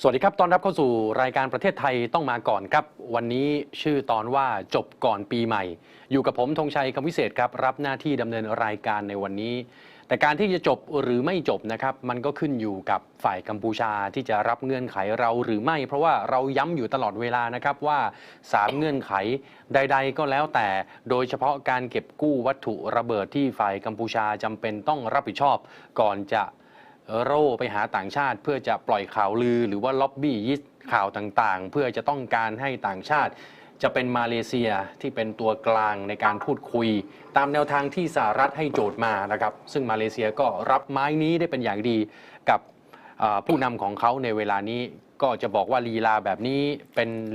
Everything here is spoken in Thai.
สวัสดีครับ ตอนรับเข้าสู่รายการประเทศไทยต้องมาก่อนครับ วันนี้ชื่อตอนว่าจบก่อนปีใหม่ อยู่กับผมธงชัยคำวิเศษครับ รับหน้าที่ดำเนินรายการในวันนี้ แต่การที่จะจบหรือไม่จบนะครับ มันก็ขึ้นอยู่กับฝ่ายกัมพูชาที่จะรับเงื่อนไขเราหรือไม่ เพราะว่าเราย้ำอยู่ตลอดเวลานะครับว่า 3 เงื่อนไขใด ๆ ก็แล้วแต่ โดยเฉพาะการเก็บกู้วัตถุระเบิดที่ฝ่ายกัมพูชาจำเป็นต้องรับผิดชอบก่อนจะ โร่ไปหาต่างชาติ เพื่อจะปล่อยข่าวลือหรือว่าล็อบบี้ยิสข่าวต่างๆ เพื่อจะต้องการให้ต่างชาติ จะเป็นมาเลเซียที่เป็นตัวกลางในการพูดคุย ตามแนวทางที่สหรัฐให้โจทย์มานะครับ ซึ่งมาเลเซียก็รับไม้นี้ได้เป็นอย่างดีกับผู้นำของเขาในเวลานี้ก็จะบอกว่าลีลาแบบนี้เป็น